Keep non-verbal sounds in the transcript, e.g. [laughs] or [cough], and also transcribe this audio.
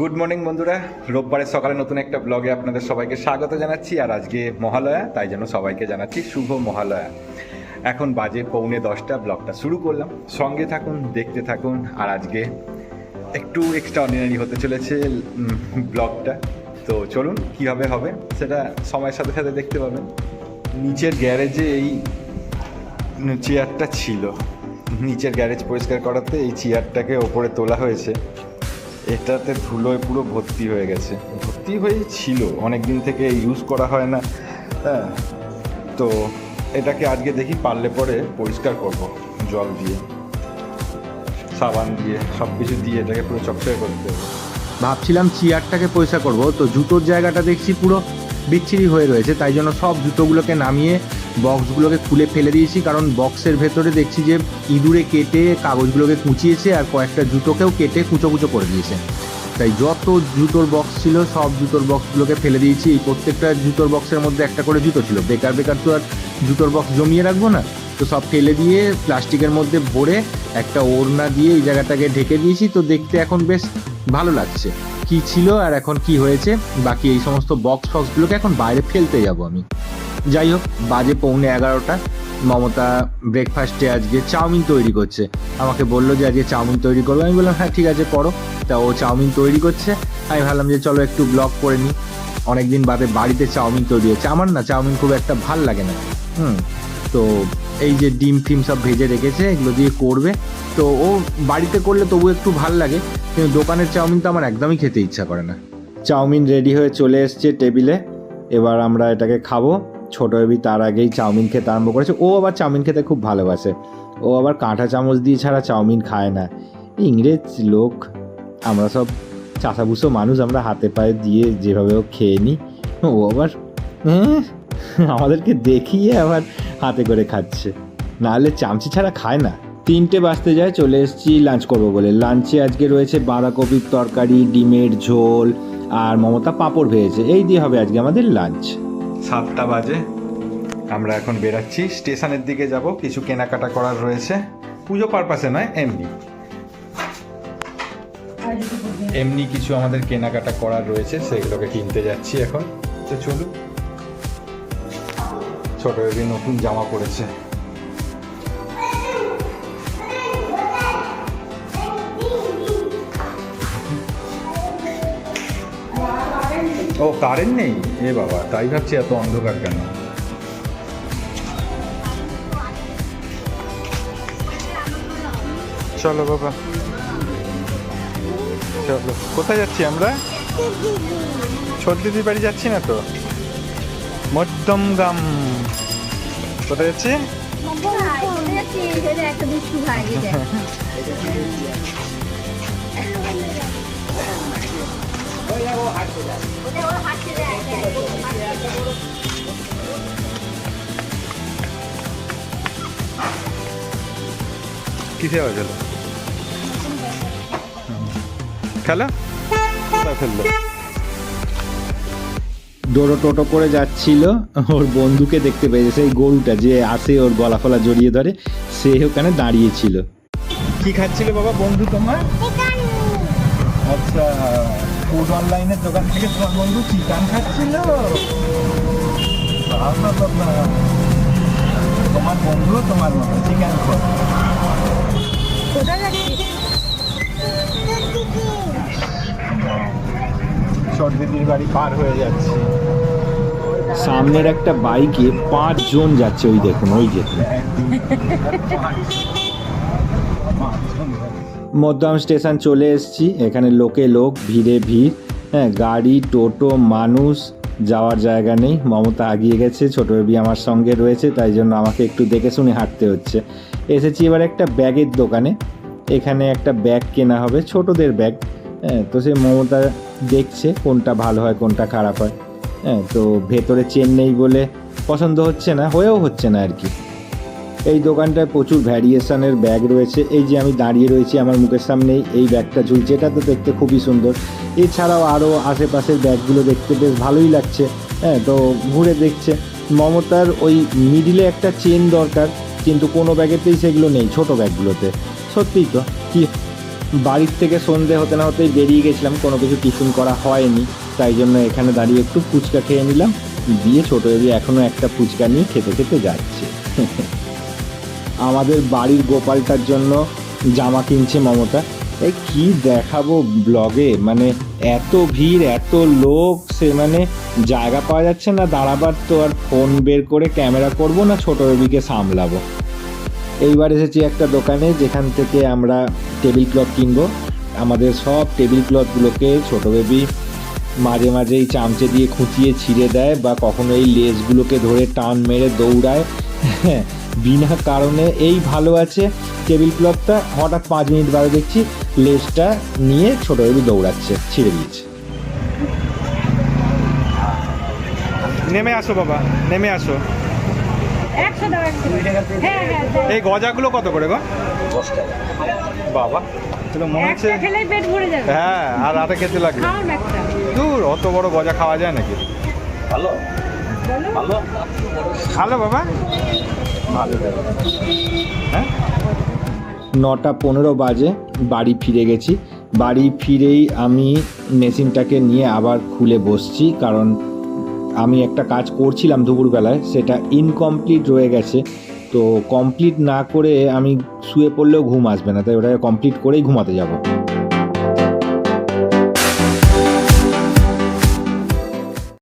Good morning বন্ধুরা। রোববারের সকালে নতুন একটা ব্লগে আপনাদের সবাইকে স্বাগত জানাচ্ছি, আর আজকে মহালয়া, তাই জন্য সবাইকে জানাচ্ছি শুভ মহালয়া। এখন বাজে পৌনে দশটা ব্লগটা শুরু করলাম। সঙ্গে থাকুন, দেখতে থাকুন, আর আজকে একটু এক্সট্রা অর্ডিনারি হতে চলেছে ব্লগটা তো চলুন, কীভাবে হবে সেটা সময়ের সাথে সাথে দেখতে পাবেন। নিচের গ্যারেজে এই চেয়ারটা ছিল। নিচের গ্যারেজ পরিষ্কার করাতে এই চেয়ারটাকে ওপরে তোলা হয়েছে। এটাতে ধুলোয় পুরো ভর্তি হয়ে গেছে। ভর্তি হয়েই ছিল অনেক দিন থেকে ইউজ করা হয় না। হ্যাঁ তো এটাকে আজকে দেখি পারলে পরে পরিষ্কার করব, জল দিয়ে। সাবান দিয়ে, সব কিছু দিয়ে এটাকে পুরো চকচকে করতে হবে। ভাবছিলাম চেয়ারটাকে পয়সা করব, তো জুতোর জায়গাটা দেখছি পুরো বিচ্ছিরি হয়ে রয়েছে, তাই জন্য সব জুতোগুলোকে নামিয়ে বক্সগুলোকে খুলে ফেলে দিয়েছি, কারণ বক্সের ভেতরে দেখছি যে ইঁদুরে কেটে কাগজগুলোকে কুচিয়েছে আর কয়েকটা জুতোকেও কেটে কুচো কুচো করে দিয়েছে। তাই যত জুতোর বক্স ছিল, সব জুতোর বক্সগুলোকে ফেলে দিয়েছি। এই প্রত্যেকটা জুতোর বক্সের মধ্যে একটা করে জুতো ছিল। বেকার বেকার তো আর জুতোর বক্স জমিয়ে রাখব না। তো সব ফেলে দিয়ে প্লাস্টিকের মধ্যে ভরে একটা ওড়না দিয়ে এই জায়গাটাকে ঢেকে দিয়েছি। তো দেখতে এখন বেশ ভালো লাগছে। কি ছিল আর এখন কি হয়েছে? বাকি এই সমস্ত বক্স ফক্সগুলোকে এখন বাইরে ফেলতে যাব আমি। যাই হোক, বাজে পৌনে এগারোটা। মমতা ব্রেকফাস্টে আজকে চাউমিন তৈরি করছে। আমাকে বলল যে আজকে চাউমিন তৈরি করব। আমি বললাম হ্যাঁ ঠিক আছে, করো। তা ও চাউমিন তৈরি করছে। আমি ভাবলাম যে চলো একটু ব্লগ করে নিই। অনেকদিন বাদে বাড়িতে চাউমিন তৈরি হচ্ছে। আমার না চাউমিন খুব একটা ভালো লাগে না। হুম, তো এই যে ডিম ফিম সব ভেজে রেখেছে, এগুলো দিয়ে করবে। তো ও বাড়িতে করলে তবু একটু ভালো লাগে, কিন্তু দোকানের চাউমিন তো আমার একদমই খেতে ইচ্ছা করে না। চাউমিন রেডি হয়ে চলে এসছে টেবিলে। এবার আমরা এটাকে খাব। ছোট বেবি তার আগেই চাউমিন খেতে আরম্ভ করেছে। ও আবার চাউমিন খেতে খুব ভালোবাসে। ও আবার কাঁটা চামচ দিয়ে ছাড়া চাউমিন খায় না। ইংরেজ লোক আমরা সব চাষাবুসো মানুষ আমরা হাতে পায়ে দিয়ে যেভাবে ও খেয়ে নিই। ও আবার হ্যাঁ, আমাদেরকে দেখিয়ে আবার হাতে করে খাচ্ছে। নাহলে চামচি ছাড়া খায় না। তিনটে বাজতে যায় চলে এসেছি লাঞ্চ করব বলে। লাঞ্চে আজকে রয়েছে বাঁধাকপির তরকারি ডিমের ঝোল আর মমতা পাঁপড় ভেজেছে। এই দিয়ে হবে আজকে আমাদের লাঞ্চ সাতটা বাজে। আমরা এখন বেরাচ্ছি। স্টেশনের দিকে যাব। কিছু কেনাকাটা করার রয়েছে। পুজো পারপাসে নয়, এমনি। এমনি কিছু আমাদের কেনাকাটা করার রয়েছে। সেগুলোকে কিনতে যাচ্ছি এখন। তো চলুন। ছোট নতুন জামা পড়েছে। ও কারেন্ট নেই? এ বাবা তাই ভাবছি এত অন্ধকার কেন? চলো বাবা। চলো। কোথায় যাচ্ছি আমরা? ছোট দিদির বাড়ি যাচ্ছি না তো? মধ্যম গাম কোথায় যাচ্ছি? একটা ওটা ও হাঁটতে। কিসে আওয়াজ হলো খেলা ফেলল ডোরো টোটো করে যাচ্ছিল ওর বন্ধুকে দেখতে পেয়েছে সেই গরুটা যে আসে ওর গলা ফলা জড়িয়ে ধরে সে ওখানে দাঁড়িয়েছিল। কি খাচ্ছিল বাবা বন্ধু তোমার? আচ্ছা। ফুড অনলাইনের দোকান থেকে তোমার বন্ধু চিকেন খাচ্ছিল। তোমার বন্ধু তোমার মতো চিকেন যাচ্ছিস? বাড়ি পার হয়ে যাচ্ছে। সামনের একটা বাইকে পাঁচ জন যাচ্ছে ওই দেখুন ওই দেখুন। মধ্যম স্টেশন চলে এসেছি। এখানে লোকে লোক, ভিড়ে ভিড়। হ্যাঁ গাড়ি, টোটো, মানুষ যাওয়ার জায়গা নেই। মমতা আগিয়ে গেছে, ছোট বেবি আমার সঙ্গে রয়েছে, তাই জন্য আমাকে একটু দেখে শুনে হাঁটতে হচ্ছে। এসেছি এবার একটা ব্যাগের দোকানে। এখানে একটা ব্যাগ কেনা হবে, ছোটদের ব্যাগ। হ্যাঁ তো সে মমতা দেখছে কোনটা ভালো হয়, কোনটা খারাপ হয়। হ্যাঁ তো ভেতরে চেন নেই বলে পছন্দ হচ্ছে না, হয়েও হচ্ছে না আর কি। এই দোকানটায় প্রচুর ভ্যারিয়েশনের ব্যাগ রয়েছে। এই যে আমি দাঁড়িয়ে রয়েছি আমার মুখের সামনেই, এই ব্যাগটা ঝুলছে। এটা তো দেখতে খুবই সুন্দর। এছাড়াও আরও আশেপাশের ব্যাগগুলো দেখতে বেশ ভালোই লাগছে। হ্যাঁ তো ঘুরে দেখছে। মমতার ওই মিডিলে একটা চেন দরকার, কিন্তু কোনো ব্যাগেতেই সেগুলো নেই, ছোট ব্যাগগুলোতে সত্যিই তো, কি বাড়ির থেকে সন্ধে হতে না হতেই বেরিয়ে গেছিলাম, কোনো কিছু টিফিন করা হয়নি। তাই জন্য এখানে দাঁড়িয়ে একটু ফুচকা খেয়ে নিলাম। দিয়ে ছোটো বেবি এখনও একটা ফুচকা নিয়ে খেতে খেতে যাচ্ছে। [laughs] আমাদের বাড়ির গোপালটার জন্য জামা কিনছে মমতা। এই কি দেখাবো ব্লগে মানে এত ভিড়, এত লোক, সে মানে জায়গা পাওয়া যাচ্ছে না, দাঁড়াবার তো আর ফোন বের করে ক্যামেরা করব না, ছোট বেবিকে সামলাবো। এইবার এসেছি একটা দোকানে, যেখান থেকে আমরা টেবিল ক্লথ কিনবো। আমাদের সব টেবিল ক্লথগুলোকে ছোট বেবি মাঝে মাঝে এই চামচে দিয়ে খুঁচিয়ে ছিঁড়ে দেয় বা কখনো এই লেসগুলোকে ধরে টান মেরে দৌড়ায়। [laughs] বিনা কারণে এই ভালো আছে। টেবিল ক্লথটা হঠাৎ পাঁচ মিনিট বাদে দেখছি লেসটা নিয়ে ছোট বেবি দৌড়াচ্ছে ছিঁড়ে দিয়েছে। নেমে আসো বাবা নেমে আসো। হ্যাঁ হ্যাঁ। এই গজাগুলো কত করে গো? বাবা তাহলে মনে হচ্ছে একটা খেলেই পেট ভরে যাবে। হ্যাঁ আর রাতে খেতে লাগবে। দূর অত বড় গজা খাওয়া যায় নাকি? ভালো? বাবা ভালো? হ্যাঁ নটা পনেরো বাজে, বাড়ি ফিরে গেছি। বাড়ি ফিরেই আমি মেশিনটাকে নিয়ে আবার খুলে বসছি, কারণ আমি একটা কাজ করছিলাম দুপুরবেলায়, সেটা ইনকমপ্লিট রয়ে গেছে। তো কমপ্লিট না করে আমি শুয়ে পড়লেও ঘুম আসবে না, তাই ওটাকে কমপ্লিট করেই ঘুমাতে যাব।